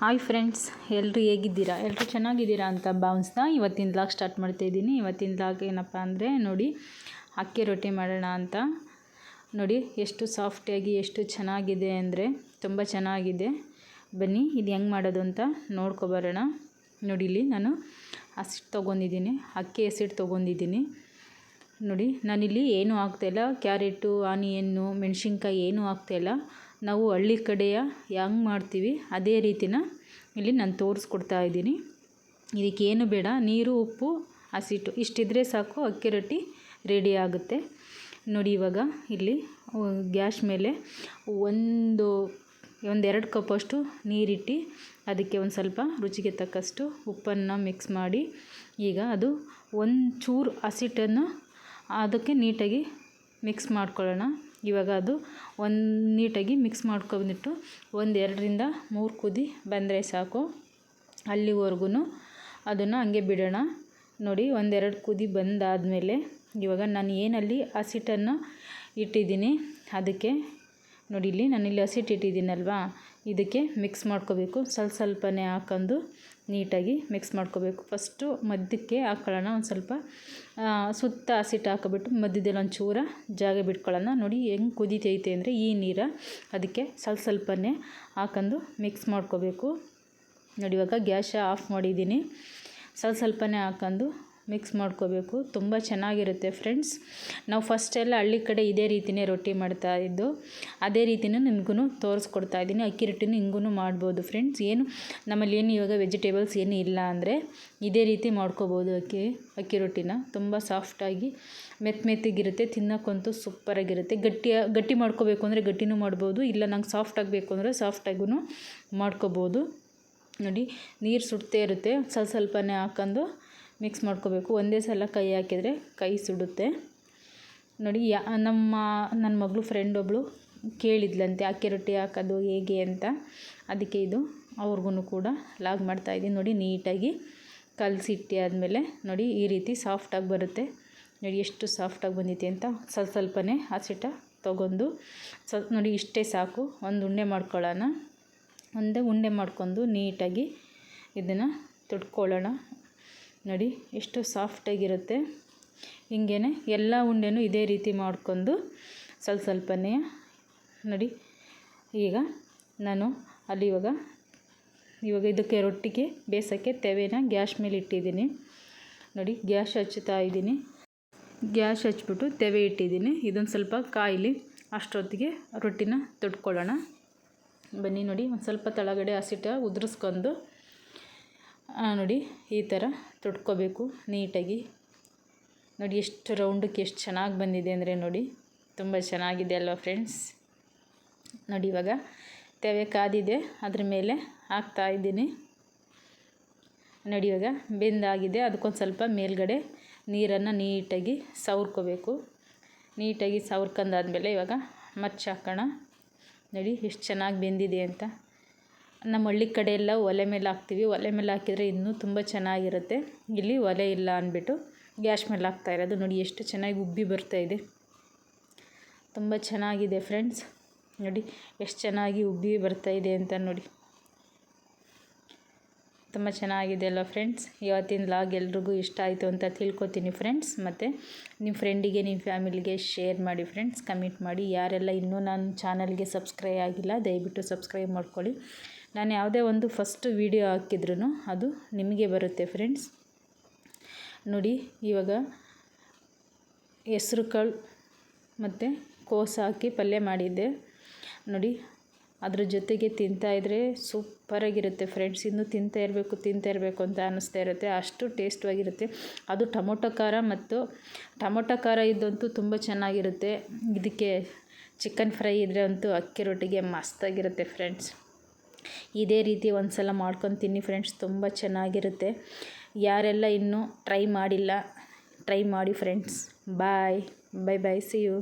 Hi friends ಎಲ್ಲರೂ ಹೇಗಿದ್ದೀರಾ? ಎಲ್ಲರೂ ಚೆನ್ನಾಗಿದ್ದೀರಾ ಅಂತ ಭಾವಿಸ್ತಾ ಇವತ್ತಿನ ಲಾಗ್ ಸ್ಟಾರ್ಟ್ ಮಾಡ್ತಾಯಿದ್ದೀನಿ ಇವತ್ತಿನ ಲಾಗ್ ಏನಪ್ಪ ಅಂದರೆ ನೋಡಿ, ಅಕ್ಕಿ ರೊಟ್ಟಿ ಮಾಡೋಣ ಅಂತ. ನೋಡಿ, ಎಷ್ಟು ಸಾಫ್ಟಾಗಿ ಎಷ್ಟು ಚೆನ್ನಾಗಿದೆ ಅಂದರೆ ತುಂಬ ಚೆನ್ನಾಗಿದೆ. ಬನ್ನಿ, ಇದು ಹೆಂಗೆ ಮಾಡೋದು ಅಂತ ನೋಡ್ಕೊಬರೋಣ ನೋಡಿ, ಇಲ್ಲಿ ನಾನು ಹಸಿಟ್ಟು ತೊಗೊಂಡಿದ್ದೀನಿ, ಅಕ್ಕಿ ಹಸಿಟ್ಟು ತೊಗೊಂಡಿದ್ದೀನಿ. ನೋಡಿ, ನಾನಿಲ್ಲಿ ಏನೂ ಆಗ್ತಾಯಿಲ್ಲ ಕ್ಯಾರೆಟು, ಆನಿಯನ್ನು, ಮೆಣಸಿನ್ಕಾಯಿ ಏನೂ ಆಗ್ತಾಯಿಲ್ಲ ನಾವು ಹಳ್ಳಿ ಕಡೆಯ ಹೆಂಗೆ ಮಾಡ್ತೀವಿ, ಅದೇ ರೀತಿನ ಇಲ್ಲಿ ನಾನು ತೋರಿಸ್ಕೊಡ್ತಾ ಇದ್ದೀನಿ. ಇದಕ್ಕೆ ಏನು ಬೇಡ, ನೀರು, ಉಪ್ಪು, ಹಸಿಟ್ಟು, ಇಷ್ಟಿದ್ರೆ ಸಾಕು, ಅಕ್ಕಿ ರೊಟ್ಟಿ ರೆಡಿ ಆಗುತ್ತೆ. ನೋಡಿ ಇವಾಗ ಇಲ್ಲಿ ಗ್ಯಾಸ್ ಮೇಲೆ ಒಂದು, ಒಂದೆರಡು ಕಪ್ಪಷ್ಟು ನೀರಿಟ್ಟು ಅದಕ್ಕೆ ಒಂದು ಸ್ವಲ್ಪ ರುಚಿಗೆ ತಕ್ಕಷ್ಟು ಉಪ್ಪನ್ನು ಮಿಕ್ಸ್ ಮಾಡಿ, ಈಗ ಅದು ಒಂದು ಚೂರು ಹಸಿಟ್ಟನ್ನು ಅದಕ್ಕೆ ನೀಟಾಗಿ ಮಿಕ್ಸ್ ಮಾಡ್ಕೊಳ್ಳೋಣ. ಇವಾಗ ಅದು ಒಂದು ನೀಟಾಗಿ ಮಿಕ್ಸ್ ಮಾಡ್ಕೊಂಬಿಟ್ಟು ಒಂದು ಎರಡರಿಂದ ಮೂರು ಕುದಿ ಬಂದರೆ ಸಾಕು. ಅಲ್ಲಿವರೆಗೂ ಅದನ್ನು ಹಂಗೆ ಬಿಡೋಣ. ನೋಡಿ ಒಂದೆರಡು ಕುದಿ ಬಂದಾದಮೇಲೆ ಇವಾಗ ನಾನು ಏನಲ್ಲಿ ಹಸಿಟ್ಟನ್ನು ಇಟ್ಟಿದ್ದೀನಿ. ಅದಕ್ಕೆ ನೋಡಿ, ಇಲ್ಲಿ ನಾನಿಲ್ಲಿ ಹಸಿಟ್ಟು ಇಟ್ಟಿದ್ದೀನಲ್ವಾ ಇದಕ್ಕೆ ಮಿಕ್ಸ್ ಮಾಡ್ಕೋಬೇಕು. ಸ್ವಲ್ಪ ಸ್ವಲ್ಪನೇ ಹಾಕೊಂಡು ನೀಟಾಗಿ ಮಿಕ್ಸ್ ಮಾಡ್ಕೋಬೇಕು. ಫಸ್ಟು ಮಧ್ಯಕ್ಕೆ ಹಾಕೊಳ್ಳೋಣ. ಒಂದು ಸ್ವಲ್ಪ ಸುತ್ತ ಹಸಿಟ್ಟು ಹಾಕಿಬಿಟ್ಟು ಮಧ್ಯದಲ್ಲಿ ಒಂದು ಚೂರ ಜಾಗ ಬಿಟ್ಕೊಳ್ಳೋಣ. ನೋಡಿ, ಹೆಂಗೆ ಕುದಿತೈತೆ ಅಂದರೆ ಈ ನೀರ ಅದಕ್ಕೆ ಸ್ವಲ್ಪ ಸ್ವಲ್ಪನೇ ಹಾಕೊಂಡು ಮಿಕ್ಸ್ ಮಾಡ್ಕೋಬೇಕು. ನೋಡಿ, ಇವಾಗ ಗ್ಯಾಸ ಆಫ್ ಮಾಡಿದ್ದೀನಿ. ಸ್ವಲ್ಪ ಸ್ವಲ್ಪನೇ ಹಾಕೊಂಡು ಮಿಕ್ಸ್ ಮಾಡ್ಕೋಬೇಕು. ತುಂಬ ಚೆನ್ನಾಗಿರುತ್ತೆ ಫ್ರೆಂಡ್ಸ್. ನಾವು ಫಸ್ಟೆಲ್ಲ ಹಳ್ಳಿ ಕಡೆ ಇದೇ ರೀತಿಯೇ ರೊಟ್ಟಿ ಮಾಡ್ತಾ ಇದ್ದು, ಅದೇ ರೀತಿಯೂ ನಿಮಗೂ ತೋರಿಸ್ಕೊಡ್ತಾ ಇದ್ದೀನಿ. ಅಕ್ಕಿ ರೊಟ್ಟಿನೂ ಹಿಂಗೂ ಮಾಡ್ಬೋದು ಫ್ರೆಂಡ್ಸ್. ಏನು, ನಮ್ಮಲ್ಲಿ ಏನು ಇವಾಗ ವೆಜಿಟೇಬಲ್ಸ್ ಏನು ಇಲ್ಲ ಅಂದರೆ ಇದೇ ರೀತಿ ಮಾಡ್ಕೋಬೋದು ಅಕ್ಕಿ ಅಕ್ಕಿ ರೊಟ್ಟಿನ. ತುಂಬ ಸಾಫ್ಟಾಗಿ ಮೆತ್ತ ಮೆತ್ತಗಿರುತ್ತೆ, ತಿನ್ನೋಕ್ಕಂತೂ ಸೂಪರಾಗಿರುತ್ತೆ. ಗಟ್ಟಿ ಗಟ್ಟಿ ಮಾಡ್ಕೋಬೇಕು ಅಂದರೆ ಗಟ್ಟಿನೂ ಮಾಡ್ಬೋದು, ಇಲ್ಲ ನಂಗೆ ಸಾಫ್ಟ್ ಆಗಬೇಕು ಅಂದರೆ ಸಾಫ್ಟಾಗೂ ಮಾಡ್ಕೋಬೋದು. ನೋಡಿ, ನೀರು ಸುಡ್ತೇ ಇರುತ್ತೆ. ಸ್ವಲ್ಪ ಸ್ವಲ್ಪನೇ ಹಾಕೊಂಡು ಮಿಕ್ಸ್ ಮಾಡ್ಕೋಬೇಕು. ಒಂದೇ ಸಲ ಕೈ ಹಾಕಿದರೆ ಕೈ ಸುಡುತ್ತೆ. ನೋಡಿ, ಯಾ, ನಮ್ಮ, ನನ್ನ ಮಗಳು ಫ್ರೆಂಡ್ ಒಬ್ಬಳು ಕೇಳಿದ್ಲಂತೆ, ಅಕ್ಕಿ ರೊಟ್ಟಿ ಹಾಕೋದು ಹೇಗೆ ಅಂತ. ಅದಕ್ಕೆ ಇದು ಅವ್ರಿಗೂ ಕೂಡ ಲಾಗ್ ಮಾಡ್ತಾಯಿದ್ದೀನಿ ನೋಡಿ, ನೀಟಾಗಿ ಕಲಸಿಟ್ಟಿ ಆದಮೇಲೆ ನೋಡಿ, ಈ ರೀತಿ ಸಾಫ್ಟಾಗಿ ಬರುತ್ತೆ. ನೋಡಿ, ಎಷ್ಟು ಸಾಫ್ಟಾಗಿ ಬಂದಿದೆ ಅಂತ. ಸ್ವಲ್ಪ ಸ್ವಲ್ಪನೇ ಹಸಿಟ ತೊಗೊಂಡು ಸ್ವಲ್ಪ ನೋಡಿ, ಇಷ್ಟೇ ಸಾಕು. ಒಂದು ಉಂಡೆ ಮಾಡ್ಕೊಳ್ಳೋಣ. ಒಂದೇ ಉಂಡೆ ಮಾಡ್ಕೊಂಡು ನೀಟಾಗಿ ಇದನ್ನು ತೊಟ್ಕೊಳ್ಳೋಣ. ನೋಡಿ, ಎಷ್ಟು ಸಾಫ್ಟಾಗಿರುತ್ತೆ. ಹಿಂಗೇ ಎಲ್ಲ ಉಂಡೆನೂ ಇದೇ ರೀತಿ ಮಾಡ್ಕೊಂಡು ಸ್ವಲ್ಪ ಸ್ವಲ್ಪನೇ ನೋಡಿ. ಈಗ ನಾನು ಅಲ್ಲಿ ಇವಾಗ ಇವಾಗ ಇದಕ್ಕೆ ರೊಟ್ಟಿಗೆ ಬೇಯಿಸೋಕ್ಕೆ ತೆವೆನ ಗ್ಯಾಸ್ ಮೇಲೆ ಇಟ್ಟಿದ್ದೀನಿ. ನೋಡಿ, ಗ್ಯಾಸ್ ಹಚ್ಚುತ್ತಾ ಇದ್ದೀನಿ. ಗ್ಯಾಸ್ ಹಚ್ಚಿಬಿಟ್ಟು ತೆವೆ ಇಟ್ಟಿದ್ದೀನಿ. ಇದೊಂದು ಸ್ವಲ್ಪ ಕಾಯಿಲಿ ಅಷ್ಟೊತ್ತಿಗೆ ರೊಟ್ಟಿನ ತೊಟ್ಕೊಳ್ಳೋಣ ಬನ್ನಿ ನೋಡಿ, ಒಂದು ಸ್ವಲ್ಪ ತಳಗಡೆ ಹಸಿಟ್ಟು ಉದುರಿಸ್ಕೊಂಡು ನೋಡಿ, ಈ ಥರ ತೊಟ್ಕೋಬೇಕು ನೀಟಾಗಿ. ನೋಡಿ, ಎಷ್ಟು ರೌಂಡಕ್ಕೆ ಎಷ್ಟು ಚೆನ್ನಾಗಿ ಬಂದಿದೆ ಅಂದರೆ ನೋಡಿ, ತುಂಬ ಚೆನ್ನಾಗಿದೆ ಅಲ್ವಾ ಫ್ರೆಂಡ್ಸ್? ನೋಡಿ, ಇವಾಗ ತೆವೆ ಕಾದಿದೆ, ಅದ್ರ ಮೇಲೆ ಹಾಕ್ತಾ ಇದ್ದೀನಿ. ನೋಡಿ, ಇವಾಗ ಬೆಂದಾಗಿದೆ, ಅದಕ್ಕೊಂದು ಸ್ವಲ್ಪ ಮೇಲ್ಗಡೆ ನೀರನ್ನು ನೀಟಾಗಿ ಸವರ್ಕೋಬೇಕು. ನೀಟಾಗಿ ಸವರ್ಕೊಂಡಾದ್ಮೇಲೆ ಇವಾಗ ಮಚ್ಚ ಹಾಕೋಣ. ನೋಡಿ, ಎಷ್ಟು ಚೆನ್ನಾಗಿ ಬೆಂದಿದೆ ಅಂತ. ನಮ್ಮ ಹಳ್ಳಿ ಕಡೆ ಎಲ್ಲ ಒಲೆ ಮೇಲೆ ಹಾಕ್ತೀವಿ. ಒಲೆ ಮೇಲೆ ಹಾಕಿದರೆ ಇನ್ನೂ ತುಂಬ ಚೆನ್ನಾಗಿರುತ್ತೆ. ಇಲ್ಲಿ ಒಲೆ ಇಲ್ಲ ಅಂದ್ಬಿಟ್ಟು ಗ್ಯಾಸ್ ಮೇಲೆ ಹಾಕ್ತಾ ಇರೋದು. ನೋಡಿ ಎಷ್ಟು ಚೆನ್ನಾಗಿ ಉಬ್ಬಿ ಬರ್ತಾ ಇದೆ. ತುಂಬ ಚೆನ್ನಾಗಿದೆ ಫ್ರೆಂಡ್ಸ್. ನೋಡಿ ಎಷ್ಟು ಚೆನ್ನಾಗಿ ಉಬ್ಬಿ ಬರ್ತಾ ಇದೆ ಅಂತ ನೋಡಿ. ತುಂಬ ಚೆನ್ನಾಗಿದೆ ಅಲ್ಲ ಫ್ರೆಂಡ್ಸ್? ಇವತ್ತಿನ ಲಾಗ್ ಎಲ್ರಿಗೂ ಇಷ್ಟ ಆಯಿತು ಅಂತ ತಿಳ್ಕೊತೀನಿ ಫ್ರೆಂಡ್ಸ್. ಮತ್ತು ನಿಮ್ಮ ಫ್ರೆಂಡಿಗೆ ನಿಮ್ಮ ಫ್ಯಾಮಿಲಿಗೆ ಶೇರ್ ಮಾಡಿ ಫ್ರೆಂಡ್ಸ್. ಕಮೆಂಟ್ ಮಾಡಿ. ಯಾರೆಲ್ಲ ಇನ್ನೂ ನನ್ನ ಚಾನಲ್ಗೆ ಸಬ್ಸ್ಕ್ರೈಬ್ ಆಗಿಲ್ಲ, ದಯವಿಟ್ಟು ಸಬ್ಸ್ಕ್ರೈಬ್ ಮಾಡ್ಕೊಳ್ಳಿ. ನಾನು ಯಾವುದೇ ಒಂದು ಫಸ್ಟ್ ವೀಡಿಯೋ ಹಾಕಿದ್ರೂ ಅದು ನಿಮಗೆ ಬರುತ್ತೆ ಫ್ರೆಂಡ್ಸ್ ನೋಡಿ, ಇವಾಗ ಹೆಸ್ರು ಕಾಳು ಮತ್ತು ಕೋಸು ಹಾಕಿ ಪಲ್ಯ ಮಾಡಿದ್ದೆ. ನೋಡಿ, ಅದ್ರ ಜೊತೆಗೆ ತಿಂತಾಯಿದ್ರೆ ಸೂಪರಾಗಿರುತ್ತೆ ಫ್ರೆಂಡ್ಸ್ ಇನ್ನೂ ತಿಂತಾ ಇರಬೇಕು ತಿಂತಾ ಇರಬೇಕು ಅಂತ ಅನ್ನಿಸ್ತಾ ಇರುತ್ತೆ. ಅಷ್ಟು ಟೇಸ್ಟ್ವಾಗಿರುತ್ತೆ ಅದು ಟೊಮೊಟೊ ಖಾರ ಮತ್ತು ಟೊಮೊಟೊ ಖಾರ ಇದ್ದಂತೂ ತುಂಬ ಚೆನ್ನಾಗಿರುತ್ತೆ. ಇದಕ್ಕೆ ಚಿಕನ್ ಫ್ರೈ ಇದ್ದರೆ ಅಂತೂ ಅಕ್ಕಿ ರೊಟ್ಟಿಗೆ ಮಸ್ತಾಗಿರುತ್ತೆ ಫ್ರೆಂಡ್ಸ್ ಇದೇ ರೀತಿ ಒಂದು ಸಲ ಮಾಡ್ಕೊಂಡು ತಿನ್ನಿ ಫ್ರೆಂಡ್ಸ್ ತುಂಬ ಚೆನ್ನಾಗಿರುತ್ತೆ. ಯಾರೆಲ್ಲ ಇನ್ನೂ ಟ್ರೈ ಮಾಡಿಲ್ಲ ಟ್ರೈ ಮಾಡಿ friends bye bye bye see you